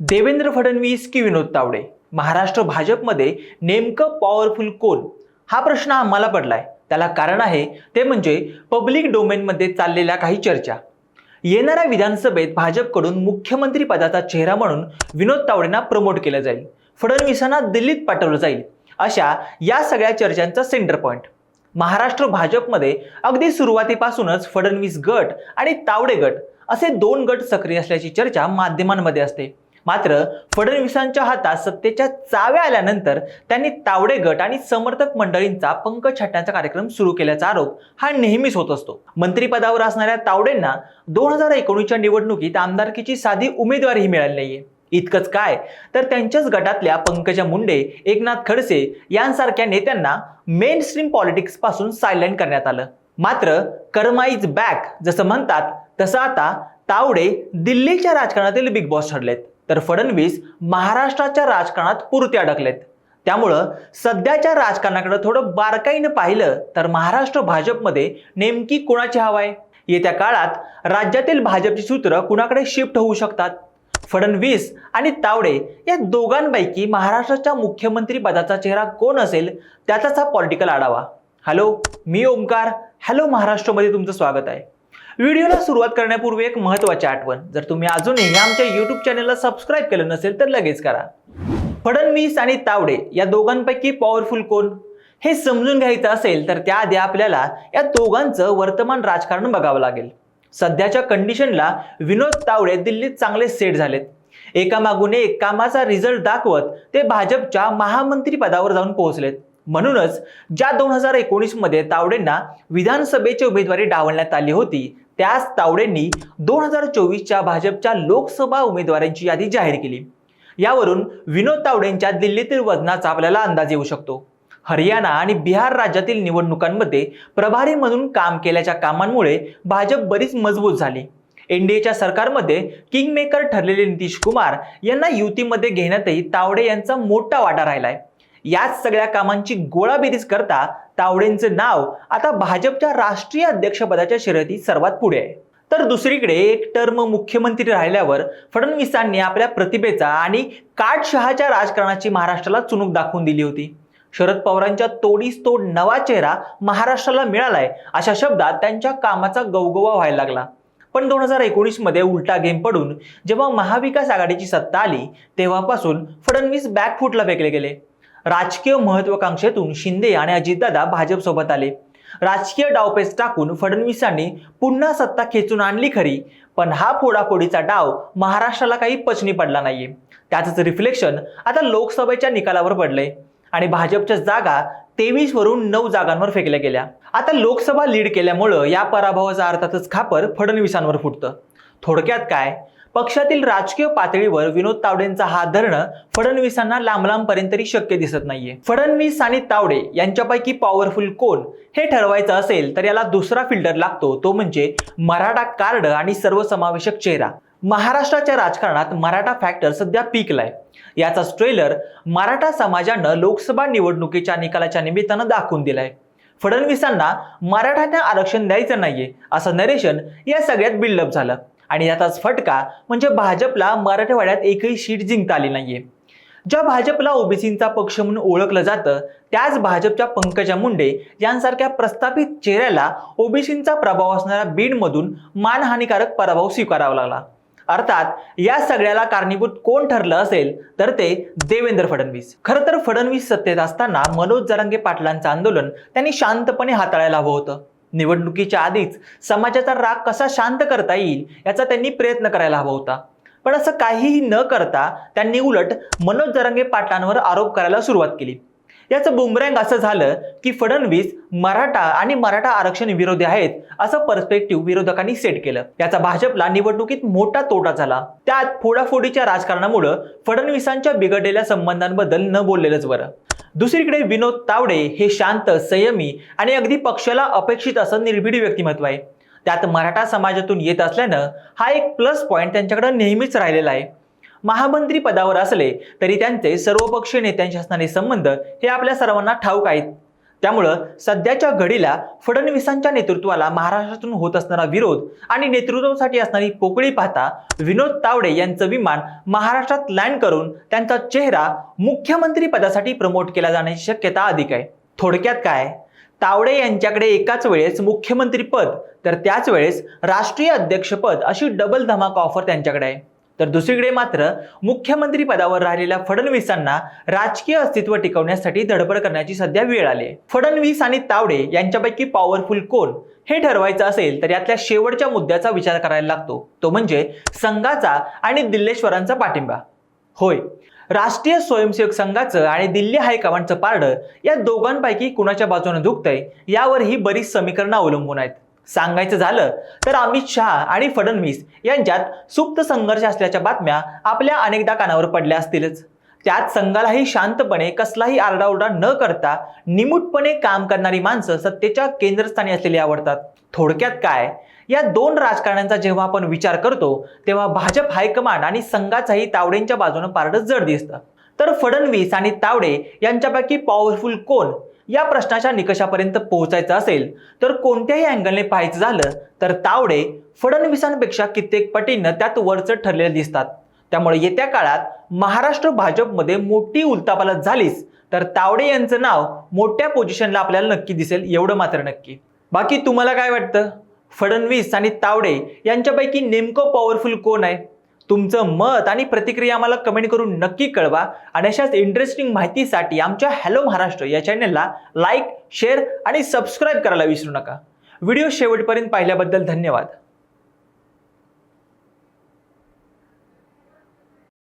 देवेंद्र फडणवीस की विनोद तावडे? महाराष्ट्र भाजपमध्ये नेमकं पॉवरफुल कोण? हा प्रश्न आम्हाला पडलाय. त्याला कारण आहे ते म्हणजे पब्लिक डोमेनमध्ये चाललेल्या काही चर्चा. येणाऱ्या विधानसभेत भाजपकडून मुख्यमंत्री पदाचा चेहरा म्हणून विनोद तावडेंना प्रमोट केलं जाईल. फडणवीसांना दिल्लीत पाठवलं जाईल. अशा या सगळ्या चर्चांचा सेंटर पॉईंट महाराष्ट्र भाजपमध्ये अगदी सुरुवातीपासूनच फडणवीस गट आणि तावडे गट असे दोन गट सक्रिय असल्याची चर्चा माध्यमांमध्ये असते. मात्र फडणवीसांच्या हातात सत्तेच्या चाव्या आल्यानंतर त्यांनी तावडे गट आणि समर्थक मंडळींचा पंख छाटण्याचा कार्यक्रम सुरू केल्याचा आरोप हा नेहमीच होत असतो. मंत्रिपदावर असणाऱ्या तावडेंना दोन हजार एकोणीसच्या निवडणुकीत आमदारकीची साधी उमेदवारीही मिळाली नाहीये. इतकंच काय? तर त्यांच्याच गटातल्या पंकजा मुंडे एकनाथ खडसे यांसारख्या नेत्यांना मेन स्ट्रीम पॉलिटिक्सपासून सायलेंट करण्यात आलं. मात्र कर्मा इज बॅक जसं म्हणतात तसं आता तावडे दिल्लीच्या राजकारणातील बिग बॉस ठरलेत. तर फडणवीस महाराष्ट्राच्या राजकारणात पुरते अडकलेत. त्यामुळं सध्याच्या राजकारणाकडे थोडं बारकाईनं पाहिलं तर महाराष्ट्र भाजपमध्ये नेमकी कुणाची हवा आहे? येत्या काळात राज्यातील भाजपची सूत्र कुणाकडे शिफ्ट होऊ शकतात? फडणवीस आणि तावडे या दोघांपैकी महाराष्ट्राच्या मुख्यमंत्री पदाचा चेहरा कोण असेल त्याचाच हा पॉलिटिकल आढावा. हॅलो मी ओमकार. हॅलो महाराष्ट्रमध्ये तुमचं स्वागत आहे. व्हिडिओला सुरुवात करण्यापूर्वी एक महत्त्वाची आठवण. जर तुम्ही अजूनही आमच्या यूट्यूब चॅनलला सबस्क्राईब केलं नसेल तर लगेच करा. फडणवीस आणि तावडे या दोघांपैकी पॉवरफुल कोण? हे समजून घ्यायचं असेल तर त्याआधी आपल्याला या दोघांचं वर्तमान राजकारण बघावं लागेल. सध्याच्या कंडिशनला विनोद तावडे दिल्लीत चांगले सेट झालेत. एकामागून एक कामाचा रिझल्ट दाखवत ते भाजपच्या महामंत्री पदावर जाऊन पोहोचलेत. म्हणूनच ज्या दोन हजार एकोणीसमध्ये तावडेंना विधानसभेची उमेदवारी डावलण्यात आली होती त्याच तावडेंनी दोन हजार चोवीसच्या भाजपच्या लोकसभा उमेदवारांची यादी जाहीर केली. यावरून विनोद तावडेंच्या दिल्लीतील वजनाचा आपल्याला अंदाज येऊ शकतो. हरियाणा आणि बिहार राज्यातील निवडणुकांमध्ये प्रभारी म्हणून काम केल्याच्या कामांमुळे भाजप बरीच मजबूत झाली. एनडीएच्या सरकारमध्ये किंगमेकर ठरलेले नितीश कुमार यांना युतीमध्ये घेण्यातही तावडे यांचा मोठा वाटा राहिलाय. याच सगळ्या कामांची गोळाबेरीज करता तावडेंचे नाव आता भाजपच्या राष्ट्रीय अध्यक्षपदाच्या शर्यतीत सर्वात पुढे आहे. तर दुसरीकडे एक टर्म मुख्यमंत्री राहिल्यावर फडणवीसांनी आपल्या प्रतिभेचा आणि काटशहाच्या राजकारणाची महाराष्ट्राला चुणूक दाखवून दिली होती. शरद पवारांच्या तोडीस तोड नवा चेहरा महाराष्ट्राला मिळालाय अशा शब्दात त्यांच्या कामाचा गवगवा व्हायला लागला. पण दोन हजार एकोणीसमध्ये उलटा गेम पडून जेव्हा महाविकास आघाडीची सत्ता आली तेव्हापासून फडणवीस बॅकफूटला फेकले गेले. राजकीय महत्वाकांक्षेतून शिंदे आणि अजितदादा भाजपसोबत आले. राजकीय डावपेच टाकून फडणवीसांनी पुन्हा सत्ता खेचून आणली खरी पण हा फोडाफोडीचा डाव महाराष्ट्राला काही पचनी पडला नाहीये. त्याचंच रिफ्लेक्शन आता लोकसभेच्या निकालावर पडलंय. आणि भाजपच्या जागा तेवीस वरून नऊ जागांवर फेकल्या गेल्या. आता लोकसभा लीड केल्यामुळं या पराभवाचा अर्थातच खापर फडणवीसांवर फुटतं. थोडक्यात काय? पक्षातील राजकीय पातळीवर विनोद तावडेंचा हात धरणं फडणवीसांना लांब लांबपर्यंत तरी शक्य दिसत नाहीये. फडणवीस आणि तावडे यांच्यापैकी पॉवरफुल कोण? हे ठरवायचं असेल तर याला दुसरा फिल्टर लागतो. तो म्हणजे मराठा कार्ड आणि सर्वसमावेशक चेहरा. महाराष्ट्राच्या राजकारणात मराठा फॅक्टर सध्या पीकलाय याचा ट्रेलर मराठा समाजानं लोकसभा निवडणुकीच्या निकालाच्या निमित्तानं दाखवून दिलाय. फडणवीसांना मराठ्यांना आरक्षण द्यायचं नाहीये असं नरेशन या सगळ्यात बिल्डअप झालं. आणि याचाच फटका म्हणजे भाजपला मराठवाड्यात एकही सीट जिंकता आली नाहीये. ज्या भाजपला ओबीसींचा पक्ष म्हणून ओळखलं जातं त्याच भाजपच्या पंकजा मुंडे यांसारख्या प्रस्थापित चेहऱ्याला ओबीसींचा प्रभाव असणाऱ्या बीडमधून मानहानिकारक पराभव स्वीकारावा लागला. अर्थात या सगळ्याला कारणीभूत कोण ठरलं असेल तर ते देवेंद्र फडणवीस. खरं तर फडणवीस सत्तेत असताना मनोज जरांगे पाटलांचं आंदोलन त्यांनी शांतपणे हाताळायला हवं होतं. निवडणुकीच्या आधीच समाजाचा राग कसा शांत करता येईल याचा त्यांनी प्रयत्न करायला हवा होता. पण असं काहीही न करता त्यांनी उलट मनोज जरांगे पाटलांवर आरोप करायला सुरुवात केली. याचं बुमरँग असं झालं की फडणवीस मराठा आणि मराठा आरक्षण विरोधी आहेत असं पर्स्पेक्टिव्ह विरोधकांनी सेट केलं. याचा भाजपला निवडणुकीत मोठा तोटा झाला. त्यात फोडाफोडीच्या राजकारणामुळं फडणवीसांच्या बिघडलेल्या संबंधांबद्दल न बोललेलंच बरं. दुसरीकडे विनोद तावडे हे शांत संयमी आणि अगदी पक्षाला अपेक्षित असं निर्भीड व्यक्तिमत्व आहे. त्यात मराठा समाजातून येत असल्यानं हा एक प्लस पॉईंट त्यांच्याकडे नेहमीच राहिलेला आहे. महामंत्री पदावर असले तरी त्यांचे सर्वपक्षीय नेत्यांशी असणारे संबंध हे आपल्या सर्वांना ठाऊक आहेत. त्यामुळं सध्याच्या घडीला फडणवीसांच्या नेतृत्वाला महाराष्ट्रातून होत असणारा विरोध आणि नेतृत्वासाठी असणारी पोकळी पाहता विनोद तावडे यांचं विमान महाराष्ट्रात लँड करून त्यांचा चेहरा मुख्यमंत्री पदासाठी प्रमोट केला जाण्याची शक्यता अधिक आहे. थोडक्यात काय? तावडे यांच्याकडे एकाच वेळेस मुख्यमंत्री पद तर त्याच वेळेस राष्ट्रीय अध्यक्षपद अशी डबल धमाक ऑफर त्यांच्याकडे आहे. तर दुसरीकडे मात्र मुख्यमंत्री पदावर राहिलेल्या फडणवीसांना राजकीय अस्तित्व टिकवण्यासाठी धडपड करण्याची सध्या वेळ आली फडणवीस आणि तावडे यांच्यापैकी पॉवरफुल कोण हे ठरवायचं असेल तर यातल्या शेवटच्या मुद्द्याचा विचार करायला लागतो. तो म्हणजे संघाचा आणि दिल्लेश्वरांचा पाठिंबा. होय राष्ट्रीय स्वयंसेवक संघाचं आणि दिल्ली हायकमांडचं पारडं या दोघांपैकी कुणाच्या बाजूने दुखतंय यावर ही बरीच समीकरणं अवलंबून आहेत. सांगायचं झालं तर अमित शहा आणि फडणवीस यांच्यात सुप्त संघर्ष असल्याच्या बातम्या आपल्या अनेकदा कानावर पडल्या असतीलच. त्यात संघालाही शांतपणे कसलाही आरडाओरडा न करता निमूटपणे काम करणारी माणसं सत्तेच्या केंद्रस्थानी असलेली आवडतात. थोडक्यात काय? या दोन राजकारण्यांचा जेव्हा आपण विचार करतो तेव्हा भाजप हायकमांड आणि संघाचाही तावडेंच्या बाजूनं पारडं जड दिसतं. तर फडणवीस आणि तावडे यांच्यापैकी पॉवरफुल कोण? या प्रश्नाच्या निकषापर्यंत पोहोचायचं असेल तर कोणत्याही अँगलने पाहायचं झालं तर तावडे फडणवीसांपेक्षा कित्येक पटीनं त्यात वरचं ठरलेले दिसतात. त्यामुळे येत्या काळात महाराष्ट्र भाजपमध्ये मोठी उलतापालत झालीच तर तावडे यांचं नाव मोठ्या पोझिशनला आपल्याला नक्की दिसेल एवढं मात्र नक्की. बाकी तुम्हाला काय वाटतं? फडणवीस आणि तावडे यांच्यापैकी नेमकं पॉवरफुल कोण आहे? तुमचं मत आणि प्रतिक्रिया आम्हाला कमेंट करून नक्की कळवा. आणि अशाच इंटरेस्टिंग माहितीसाठी आमच्या हॅलो महाराष्ट्र या चॅनलला लाईक शेअर आणि सबस्क्राईब करायला विसरू नका. व्हिडिओ शेवटपर्यंत पाहिल्याबद्दल धन्यवाद.